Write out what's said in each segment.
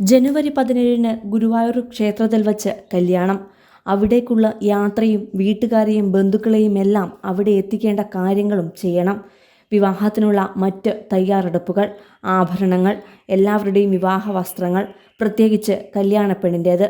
ജനുവരി പതിനേഴിന് ഗുരുവായൂർ ക്ഷേത്രത്തിൽ വച്ച് കല്യാണം. അവിടേക്കുള്ള യാത്രയും വീട്ടുകാരെയും ബന്ധുക്കളെയും എല്ലാം അവിടെ എത്തിക്കേണ്ട കാര്യങ്ങളും ചെയ്യണം. വിവാഹത്തിനുള്ള മറ്റ് തയ്യാറെടുപ്പുകൾ ആഭരണങ്ങൾ എല്ലാവരുടെയും വിവാഹ വസ്ത്രങ്ങൾ പ്രത്യേകിച്ച് കല്യാണപ്പെണ്ണിന്റേത്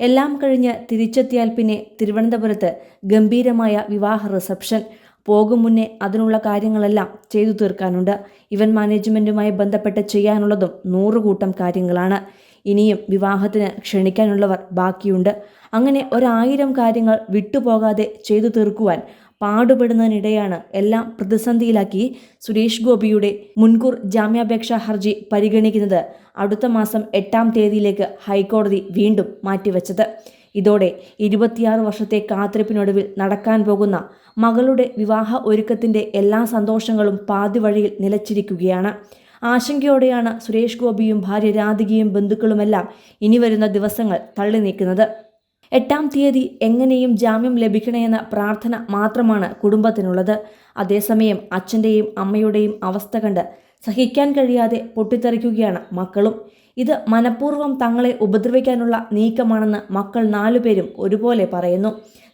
എല്ലാം കഴിഞ്ഞ് തിരിച്ചെത്തിയാൽ പിന്നെ തിരുവനന്തപുരത്ത് ഗംഭീരമായ വിവാഹ റിസപ്ഷൻ പോകും മുന്നേ അതിനുള്ള കാര്യങ്ങളെല്ലാം ചെയ്തു തീർക്കാനുണ്ട്. ഇവന്റ് മാനേജ്മെന്റുമായി ബന്ധപ്പെട്ട് ചെയ്യാനുള്ളതും നൂറുകൂട്ടം കാര്യങ്ങളാണ്. ഇനിയും വിവാഹത്തിന് ക്ഷണിക്കാനുള്ളവർ ബാക്കിയുണ്ട്. അങ്ങനെ ഒരായിരം കാര്യങ്ങൾ വിട്ടുപോകാതെ ചെയ്തു തീർക്കുവാൻ പാടുപെടുന്നതിനിടെയാണ് എല്ലാം പ്രതിസന്ധിയിലാക്കി സുരേഷ് ഗോപിയുടെ മുൻകൂർ ജാമ്യാപേക്ഷാ ഹർജി പരിഗണിക്കുന്നത് അടുത്ത മാസം എട്ടാം തീയതിയിലേക്ക് ഹൈക്കോടതി വീണ്ടും മാറ്റിവെച്ചത്. ഇതോടെ ഇരുപത്തിയാറ് വർഷത്തെ കാത്തിരിപ്പിനൊടുവിൽ നടക്കാൻ പോകുന്ന മകളുടെ വിവാഹ ഒരുക്കത്തിന്റെ എല്ലാ സന്തോഷങ്ങളും പാതിവഴിയിൽ നിലച്ചിരിക്കുകയാണ്. ആശങ്കയോടെയാണ് സുരേഷ് ഗോപിയും ഭാര്യ രാധികയും ബന്ധുക്കളുമെല്ലാം ഇനി വരുന്ന ദിവസങ്ങൾ തള്ളി നീക്കുന്നത്. എട്ടാം തീയതി എങ്ങനെയും ജാമ്യം ലഭിക്കണമെന്ന പ്രാർത്ഥന മാത്രമാണ് കുടുംബത്തിനുള്ളത്. അതേസമയം അച്ഛന്റെയും അമ്മയുടെയും അവസ്ഥ കണ്ട് സഹിക്കാൻ കഴിയാതെ പൊട്ടിത്തെറിക്കുകയാണ് മക്കളും. ഇത് മനഃപൂർവം തങ്ങളെ ഉപദ്രവിക്കാനുള്ള നീക്കമാണെന്ന് മക്കൾ നാലുപേരും ഒരുപോലെ പറയുന്നു.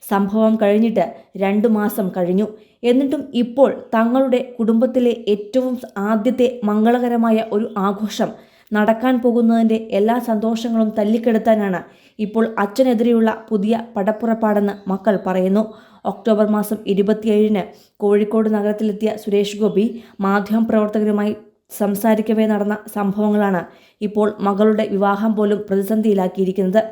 സംഭവം കഴിഞ്ഞിട്ട് രണ്ടു മാസം കഴിഞ്ഞു. എന്നിട്ടും ഇപ്പോൾ തങ്ങളുടെ കുടുംബത്തിലെ ഏറ്റവും ആദ്യത്തെ മംഗളകരമായ ഒരു ആഘോഷം നടക്കാൻ പോകുന്നതിന്റെ എല്ലാ സന്തോഷങ്ങളും തല്ലിക്കെടുത്താനാണ് ഇപ്പോൾ അച്ഛനെതിരെയുള്ള പുതിയ പടപ്പുറപ്പാടെന്ന് മക്കൾ പറയുന്നു. ഒക്ടോബർ മാസം ഇരുപത്തിയേഴിന് കോഴിക്കോട് നഗരത്തിലെത്തിയ സുരേഷ് ഗോപി മാധ്യമപ്രവർത്തകരുമായി സംസാരിക്കവേ നടന്ന സംഭവങ്ങളാണ് ഇപ്പോൾ മകളുടെ വിവാഹം പോലും പ്രതിസന്ധിയിലാക്കിയിരിക്കുന്നത്.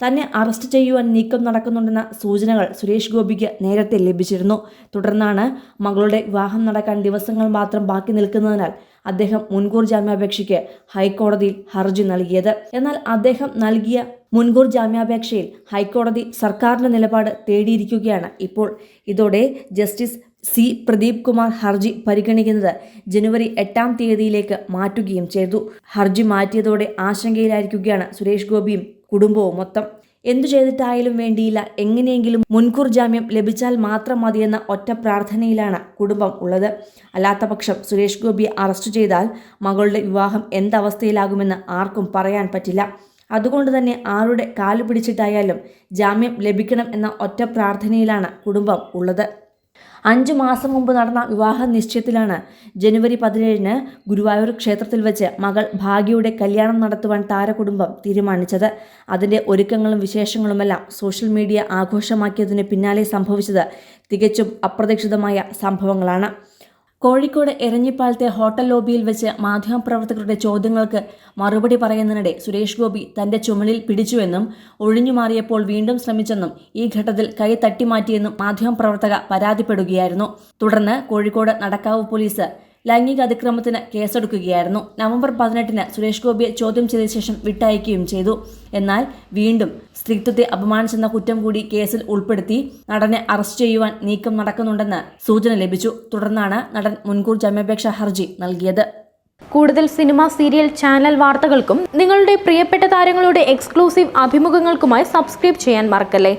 തന്നെ അറസ്റ്റ് ചെയ്യുവാൻ നീക്കം നടക്കുന്നുണ്ടെന്ന സൂചനകൾ സുരേഷ് ഗോപിക്ക് നേരത്തെ ലഭിച്ചിരുന്നു. തുടർന്നാണ് മകളുടെ വിവാഹം നടക്കാൻ ദിവസങ്ങൾ മാത്രം ബാക്കി നിൽക്കുന്നതിനാൽ അദ്ദേഹം മുൻകൂർ ജാമ്യാപേക്ഷയ്ക്ക് ഹൈക്കോടതിയിൽ ഹർജി നൽകിയത്. എന്നാൽ അദ്ദേഹം നൽകിയ മുൻകൂർ ജാമ്യാപേക്ഷയിൽ ഹൈക്കോടതി സർക്കാരിന്റെ നിലപാട് തേടിയിരിക്കുകയാണ്. ഇപ്പോൾ ഇതോടെ ജസ്റ്റിസ് സി പ്രദീപ് കുമാർ ഹർജി പരിഗണിക്കുന്നത് ജനുവരി എട്ടാം തീയതിയിലേക്ക് മാറ്റുകയും ചെയ്തു. ഹർജി മാറ്റിയതോടെ ആശങ്കയിലായിരിക്കുകയാണ് സുരേഷ് ഗോപിയും കുടുംബവും മൊത്തം. എന്തു ചെയ്തിട്ടായാലും വേണ്ടിയില്ല. എങ്ങനെയെങ്കിലും മുൻകൂർ ജാമ്യം ലഭിച്ചാൽ മാത്രം മതിയെന്ന ഒറ്റ പ്രാർത്ഥനയിലാണ് കുടുംബം ഉള്ളത്. അല്ലാത്ത പക്ഷം സുരേഷ് ഗോപിയെ അറസ്റ്റ് ചെയ്താൽ മകളുടെ വിവാഹം എന്തവസ്ഥയിലാകുമെന്ന് ആർക്കും പറയാൻ പറ്റില്ല. അതുകൊണ്ട് തന്നെ ആരുടെ കാലു പിടിച്ചിട്ടായാലും ജാമ്യം ലഭിക്കണം എന്ന ഒറ്റ പ്രാർത്ഥനയിലാണ് കുടുംബം ഉള്ളത്. അഞ്ചു മാസം മുമ്പ് നടന്ന വിവാഹ നിശ്ചയത്തിലാണ് ജനുവരി പതിനേഴിന് ഗുരുവായൂർ ക്ഷേത്രത്തിൽ വെച്ച് മകൾ ഭാഗ്യയുടെ കല്യാണം നടത്തുവാൻ താരകുടുംബം തീരുമാനിച്ചത്. അതിന്റെ ഒരുക്കങ്ങളും വിശേഷങ്ങളുമെല്ലാം സോഷ്യൽ മീഡിയ ആഘോഷമാക്കിയതിന് പിന്നാലെ സംഭവിച്ചത് തികച്ചും അപ്രതീക്ഷിതമായ സംഭവങ്ങളാണ്. കോഴിക്കോട് എരഞ്ഞിപ്പാലത്തെ ഹോട്ടൽ ലോബിയിൽ വെച്ച് മാധ്യമപ്രവർത്തകരുടെ ചോദ്യങ്ങൾക്ക് മറുപടി പറയുന്നതിനിടെ സുരേഷ് ഗോപി തന്റെ ചുമലിൽ പിടിച്ചുവെന്നും ഒഴിഞ്ഞുമാറിയപ്പോൾ വീണ്ടും ശ്രമിച്ചെന്നും ഈ ഘട്ടത്തിൽ കൈ തട്ടിമാറ്റിയെന്നും മാധ്യമപ്രവർത്തക പരാതിപ്പെടുകയായിരുന്നു. തുടർന്ന് കോഴിക്കോട് നടക്കാവ് പോലീസ് ലൈംഗിക അതിക്രമത്തിന് കേസെടുക്കുകയായിരുന്നു. നവംബർ പതിനെട്ടിന് സുരേഷ് ഗോപിയെ ചോദ്യം ചെയ്ത ശേഷം വിട്ടയക്കുകയും ചെയ്തു. എന്നാൽ വീണ്ടും സ്ത്രീത്വത്തെ അപമാനിച്ചെന്ന കുറ്റം കൂടി കേസിൽ ഉൾപ്പെടുത്തി നടനെ അറസ്റ്റ് ചെയ്യുവാൻ നീക്കം നടക്കുന്നുണ്ടെന്ന് സൂചന ലഭിച്ചു. തുടർന്നാണ് നടൻ മുൻകൂർ ജാമ്യാപേക്ഷ ഹർജി നൽകിയത്. കൂടുതൽ സിനിമ സീരിയൽ ചാനൽ വാർത്തകൾക്കും നിങ്ങളുടെ പ്രിയപ്പെട്ട താരങ്ങളുടെ എക്സ്ക്ലൂസീവ് അഭിമുഖങ്ങൾക്കുമായി സബ്സ്ക്രൈബ് ചെയ്യാൻ മറക്കല്ലേ?